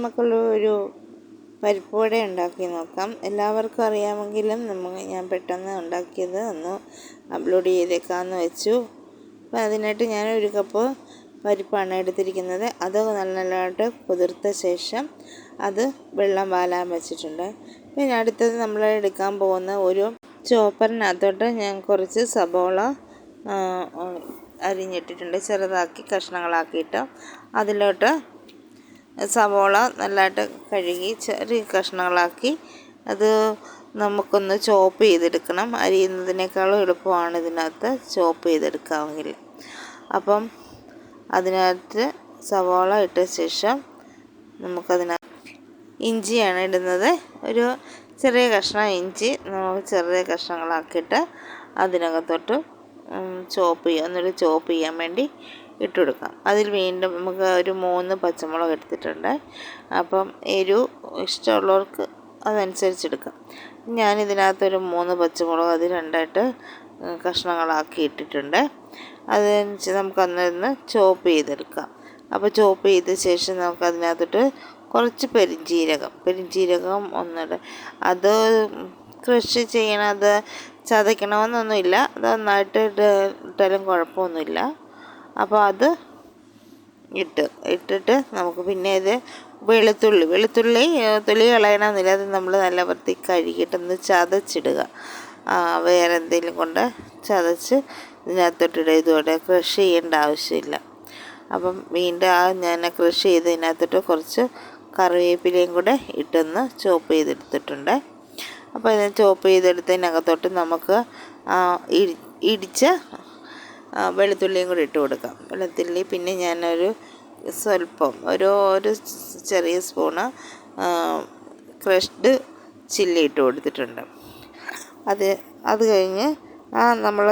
നമുക്കുള്ള ഒരു പരിപ്പ് വട ഉണ്ടാക്കി നോക്കാം. എല്ലാവർക്കും അറിയാമെങ്കിലും നമ്മൾ ഞാൻ പെട്ടെന്ന് ഉണ്ടാക്കിയത് ഒന്ന് അപ്ലോഡ് ചെയ്തേക്കാമെന്ന് വെച്ചു. അപ്പോൾ അതിനായിട്ട് ഞാൻ ഒരു കപ്പ് പരിപ്പാണ് എടുത്തിരിക്കുന്നത്. അത് നല്ല നല്ലതായിട്ട് കുതിർത്ത ശേഷം അത് വെള്ളം വാലാൻ വെച്ചിട്ടുണ്ട്. പിന്നെ അടുത്തത് നമ്മൾ എടുക്കാൻ പോകുന്ന ഒരു ചോപ്പറിനകത്തോട്ട് ഞാൻ കുറച്ച് സബോള അരിഞ്ഞിട്ടിട്ടുണ്ട്. ചെറുതാക്കി കഷ്ണങ്ങളാക്കിയിട്ട് അതിലോട്ട് സവോള നല്ലതായിട്ട് കഴുകി ചെറിയ കഷ്ണങ്ങളാക്കി അത് നമുക്കൊന്ന് ചോപ്പ് ചെയ്തെടുക്കണം. അരിയുന്നതിനേക്കാളും എളുപ്പമാണ് ഇതിനകത്ത് ചോപ്പ് ചെയ്തെടുക്കാമെങ്കിൽ. അപ്പം അതിനകത്ത് സവോള ഇട്ട ശേഷം നമുക്കതിനകത്ത് ഇഞ്ചിയാണ് ഇടുന്നത്. ഒരു ചെറിയ കഷ്ണം ഇഞ്ചി നമുക്ക് ചെറിയ കഷ്ണങ്ങളാക്കിയിട്ട് അതിനകത്തോട്ട് ചോപ്പ് ചെയ്യുക എന്നിട്ട് ചോപ്പ് ചെയ്യാൻ വേണ്ടി ഇട്ട് കൊടുക്കാം അതിൽ വീണ്ടും നമുക്ക് ഒരു മൂന്ന് പച്ചമുളക് എടുത്തിട്ടുണ്ട്. അപ്പം എരിവ് ഇഷ്ടമുള്ളവർക്ക് അതനുസരിച്ച് എടുക്കാം ഞാൻ ഇതിനകത്തൊരു മൂന്ന് പച്ചമുളക് അത് രണ്ടായിട്ട് കഷ്ണങ്ങളാക്കി ഇട്ടിട്ടുണ്ട്. അതനുസരിച്ച് നമുക്ക് അന്നൊന്ന് ചോപ്പ് ചെയ്തെടുക്കാം. അപ്പോൾ ചോപ്പ് ചെയ്ത ശേഷം നമുക്ക് അതിനകത്തോട്ട് കുറച്ച് പെരിഞ്ജീരകം പെരിഞ്ജീരകം ഒന്നിട അത് കൃഷി ചെയ്യണത് ചതയ്ക്കണമെന്നൊന്നുമില്ല. അത് നന്നായിട്ട് ഇട്ടാലും കുഴപ്പമൊന്നുമില്ല. അപ്പോൾ അത് ഇട്ട് ഇട്ടിട്ട് നമുക്ക് പിന്നെ ഇത് വെളുത്തുള്ളി വെളുത്തുള്ളി തൊലി കളയണമെന്നില്ല അത് നമ്മൾ നല്ല വൃത്തി കഴുകിയിട്ടൊന്ന് ചതച്ചിടുക. വേറെ എന്തെങ്കിലും കൊണ്ട് ചതച്ച് ഇതിനകത്തോട്ടിടുക. ഇതുപോലെ ക്രഷ് ചെയ്യേണ്ട ആവശ്യമില്ല. അപ്പം വീണ്ടും ആ ഞാൻ ക്രഷ് ചെയ്ത് ഇതിനകത്തോട്ട് കുറച്ച് കറിവേപ്പിലയും കൂടെ ഇട്ടൊന്ന് ചോപ്പ് ചെയ്തെടുത്തിട്ടുണ്ട്. അപ്പോൾ ഇതിനെ ചോപ്പ് ചെയ്തെടുത്തതിനകത്തോട്ട് നമുക്ക് ഇടിച്ച വെളുത്തുള്ളിയും കൂടി ഇട്ട് കൊടുക്കാം. വെളുത്തുള്ളി പിന്നെ ഞാനൊരു സ്വല്പം ഒരു ഒരു ചെറിയ സ്പൂണ് ക്രഷ്ഡ് ചില്ലി ഇട്ട് കൊടുത്തിട്ടുണ്ട്. അത് അത് കഴിഞ്ഞ് ആ നമ്മൾ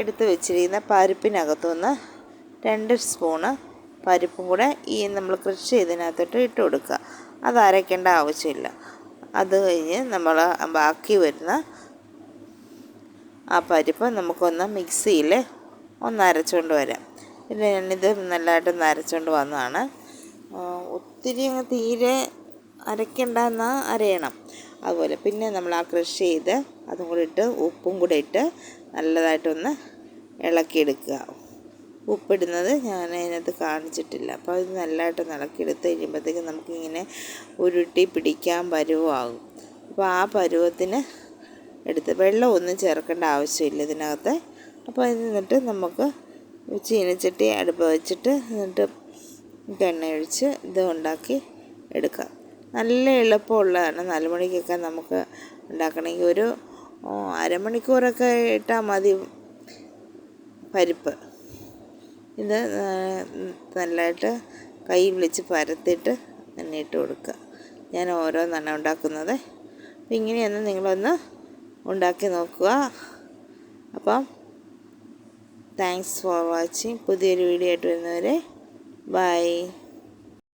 എടുത്ത് വെച്ചിരിക്കുന്ന പരിപ്പിനകത്തുനിന്ന് രണ്ട് സ്പൂണ് പരിപ്പും കൂടെ ഈ നമ്മൾ ക്രഷ് ചെയ്തതിനകത്തോട്ട് ഇട്ട് കൊടുക്കുക. അത് അരയ്ക്കേണ്ട ആവശ്യമില്ല. അത് കഴിഞ്ഞ് നമ്മൾ ബാക്കി വരുന്ന ആ പരിപ്പ് നമുക്കൊന്ന് മിക്സിയിൽ ഒന്ന് അരച്ചുകൊണ്ട് വരാം. പിന്നെ ഞാനിത് നല്ലതായിട്ട് അരച്ചുകൊണ്ട് വന്നതാണ്. ഒത്തിരി അങ്ങ് തീരെ അരയ്ക്കണ്ടെന്ന് അരയണം. അതുപോലെ പിന്നെ നമ്മൾ ആ ക്രഷ് ചെയ്ത് അതും കൂടി ഇട്ട് ഉപ്പും കൂടെ ഇട്ട് നല്ലതായിട്ടൊന്ന് ഇളക്കിയെടുക്കുക. ഉപ്പിടുന്നത് ഞാൻ അതിനകത്ത് കാണിച്ചിട്ടില്ല. അപ്പോൾ അത് നല്ലതായിട്ട് ഇളക്കിയെടുത്ത് കഴിയുമ്പോഴത്തേക്കും നമുക്കിങ്ങനെ ഉരുട്ടി പിടിക്കാൻ പരുവമാകും. അപ്പോൾ ആ പരുവത്തിന് എടുത്ത് വെള്ളം ഒന്നും ചേർക്കേണ്ട ആവശ്യമില്ല ഇതിനകത്ത്. അപ്പോൾ അതിൽ നിന്നിട്ട് നമുക്ക് ചീനച്ചട്ടി അടുപ്പ് വെച്ചിട്ട് എന്നിട്ട് എണ്ണ ഒഴിച്ച് ഇത് ഉണ്ടാക്കി എടുക്കാം. നല്ല എളുപ്പമുള്ളതാണ്. നാല് മണിക്കൊക്കെ നമുക്ക് ഉണ്ടാക്കണമെങ്കിൽ ഒരു അരമണിക്കൂറൊക്കെ ഇട്ടാൽ മതി പരിപ്പ്. ഇത് നല്ലതായിട്ട് കൈ വിളിച്ച് പരത്തിയിട്ട് എണ്ണയിട്ട് കൊടുക്കുക. ഞാൻ ഓരോന്നാണ് ഉണ്ടാക്കുന്നത്. അപ്പം ഇങ്ങനെയൊന്ന് നിങ്ങളൊന്ന് ഉണ്ടാക്കി നോക്കുക. അപ്പം താങ്ക്സ് ഫോർ വാച്ചിങ് പുതിയൊരു വീഡിയോ ആയിട്ട് വരുന്നവരെ ബൈ